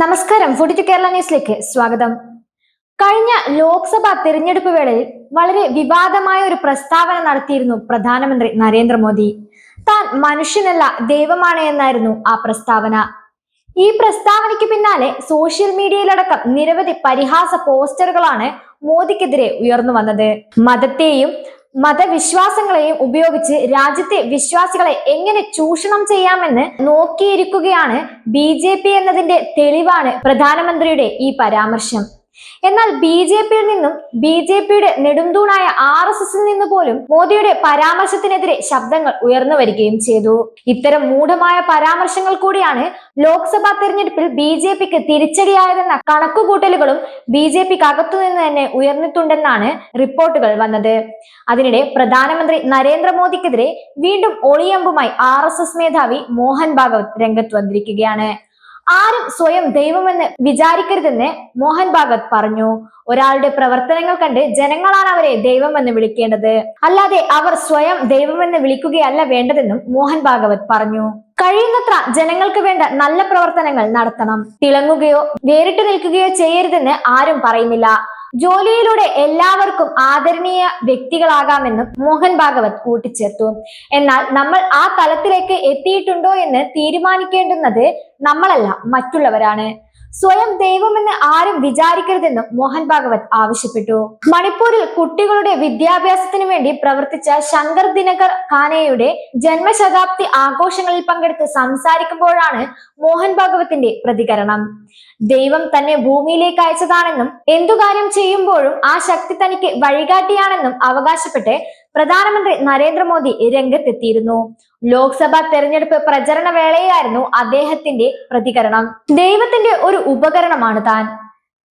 നമസ്കാരം. Forty to Kerala ന്യൂസിലേക്ക് സ്വാഗതം. കഴിഞ്ഞ ലോക്സഭാ തിരഞ്ഞെടുപ്പ് വേളയിൽ വളരെ വിവാദമായ ഒരു പ്രസ്താവന നടത്തിയിരുന്നു പ്രധാനമന്ത്രി നരേന്ദ്രമോദി. താൻ മനുഷ്യനല്ല ദൈവമാണ് എന്നായിരുന്നു ആ പ്രസ്താവന. ഈ പ്രസ്താവനയ്ക്ക് പിന്നാലെ സോഷ്യൽ മീഡിയയിലടക്കം നിരവധി പരിഹാസ പോസ്റ്ററുകളാണ് മോദിക്കെതിരെ ഉയർന്നു വന്നത്. മതത്തെയും മതവിശ്വാസങ്ങളെയും ഉപയോഗിച്ച് രാജ്യത്തെ വിശ്വാസികളെ എങ്ങനെ ചൂഷണം ചെയ്യാമെന്ന് നോക്കിയിരിക്കുകയാണ് ബി എന്നതിന്റെ തെളിവാണ് പ്രധാനമന്ത്രിയുടെ ഈ പരാമർശം. എന്നാൽ ബി ജെ പിയിൽ നിന്നും ബി ജെ പിയുടെ നെടുംതൂണായ ആർ എസ് എസിൽ നിന്ന് പോലും മോദിയുടെ പരാമർശത്തിനെതിരെ ശബ്ദങ്ങൾ ഉയർന്നു വരികയും ചെയ്തു. ഇത്തരം മൂഢമായ പരാമർശങ്ങൾ കൂടിയാണ് ലോക്സഭാ തെരഞ്ഞെടുപ്പിൽ ബി ജെ പിക്ക് തിരിച്ചടിയായതെന്ന കണക്കുകൂട്ടലുകളും ബി ജെ പിക്ക് അകത്തുനിന്ന് തന്നെ ഉയർന്നിട്ടുണ്ടെന്നാണ് റിപ്പോർട്ടുകൾ വന്നത്. അതിനിടെ പ്രധാനമന്ത്രി നരേന്ദ്രമോദിക്കെതിരെ വീണ്ടും ഒളിയമ്പുമായി ആർ എസ് എസ് മേധാവി മോഹൻ ഭാഗവത് രംഗത്ത് വന്നിരിക്കുകയാണ്. ആരും സ്വയം ദൈവമെന്ന് വിചാരിക്കരുതെന്ന് മോഹൻ ഭാഗവത് പറഞ്ഞു. ഒരാളുടെ പ്രവർത്തനങ്ങൾ കണ്ട് ജനങ്ങളാണ് അവരെ ദൈവമെന്ന് വിളിക്കേണ്ടത്. അല്ലാതെ അവർ സ്വയം ദൈവമെന്ന് വിളിക്കുകയല്ല വേണ്ടതെന്നും മോഹൻ ഭാഗവത് പറഞ്ഞു. കഴിയുന്നത്ര ജനങ്ങൾക്ക് വേണ്ട നല്ല പ്രവർത്തനങ്ങൾ നടത്തണം. തിളങ്ങുകയോ വേറിട്ട് നിൽക്കുകയോ ചെയ്യരുതെന്ന് ആരും പറയുന്നില്ല. ജോലിയിലൂടെ എല്ലാവർക്കും ആദരണീയ വ്യക്തികളാകാമെന്നും മോഹൻ ഭാഗവത് കൂട്ടിച്ചേർത്തു. എന്നാൽ നമ്മൾ ആ തലത്തിലേക്ക് എത്തിയിട്ടുണ്ടോ എന്ന് തീരുമാനിക്കേണ്ടുന്നത് നമ്മളല്ല മറ്റുള്ളവരാണ്. സ്വയം ദൈവമെന്ന് ആരും വിചാരിക്കരുതെന്നും മോഹൻ ഭാഗവത് ആവശ്യപ്പെട്ടു. മണിപ്പൂരിൽ കുട്ടികളുടെ വിദ്യാഭ്യാസത്തിനു വേണ്ടി പ്രവർത്തിച്ച ശങ്കർ ദിനകർ ഖാനയുടെ ജന്മശതാബ്ദി ആഘോഷങ്ങളിൽ പങ്കെടുത്ത് സംസാരിക്കുമ്പോഴാണ് മോഹൻ ഭാഗവത്തിന്റെ പ്രതികരണം. ദൈവം തന്നെ ഭൂമിയിലേക്ക് അയച്ചതാണെന്നും എന്തു കാര്യം ചെയ്യുമ്പോഴും ആ ശക്തി തനിക്ക് വഴികാട്ടിയാണെന്നും അവകാശപ്പെട്ട് പ്രധാനമന്ത്രി നരേന്ദ്രമോദി രംഗത്തെത്തിയിരുന്നു. ലോക്സഭാ തെരഞ്ഞെടുപ്പ് പ്രചരണ വേളയായിരുന്നു അദ്ദേഹത്തിന്റെ പ്രതികരണം. ദൈവത്തിന്റെ ഒരു ഉപകരണമാണ് താൻ.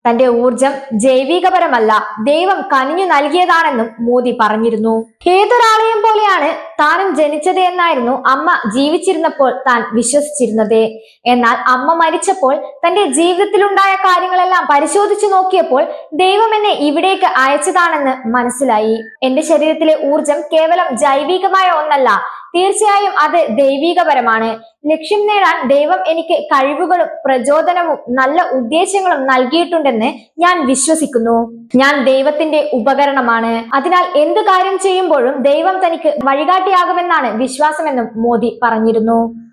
തന്റെ ഊർജം ജൈവികപരമല്ല ദൈവം കനിഞ്ഞു നൽകിയതാണെന്നും മോദി പറഞ്ഞിരുന്നു. ഏതൊരാളെയും പോലെയാണ് താനും ജനിച്ചത് എന്നായിരുന്നു അമ്മ ജീവിച്ചിരുന്നപ്പോൾ താൻ വിശ്വസിച്ചിരുന്നത്. എന്നാൽ അമ്മ മരിച്ചപ്പോൾ തന്റെ ജീവിതത്തിലുണ്ടായ കാര്യങ്ങളെല്ലാം പരിശോധിച്ചു നോക്കിയപ്പോൾ ദൈവം എന്നെ ഇവിടേക്ക് അയച്ചതാണെന്ന് മനസ്സിലായി. എന്റെ ശരീരത്തിലെ ഊർജം കേവലം ജൈവികമായ ഒന്നല്ല തീർച്ചയായും അത് ദൈവീകപരമാണ്. ലക്ഷ്യം നേടാൻ ദൈവം എനിക്ക് കഴിവുകളും പ്രചോദനവും നല്ല ഉദ്ദേശങ്ങളും നൽകിയിട്ടുണ്ടെന്ന് ഞാൻ വിശ്വസിക്കുന്നു. ഞാൻ ദൈവത്തിന്റെ ഉപകരണമാണ്. അതിനാൽ എന്തു കാര്യം ചെയ്യുമ്പോഴും ദൈവം തനിക്ക് വഴികാട്ടിയാകുമെന്നാണ് വിശ്വാസമെന്നും മോദി പറഞ്ഞിരുന്നു.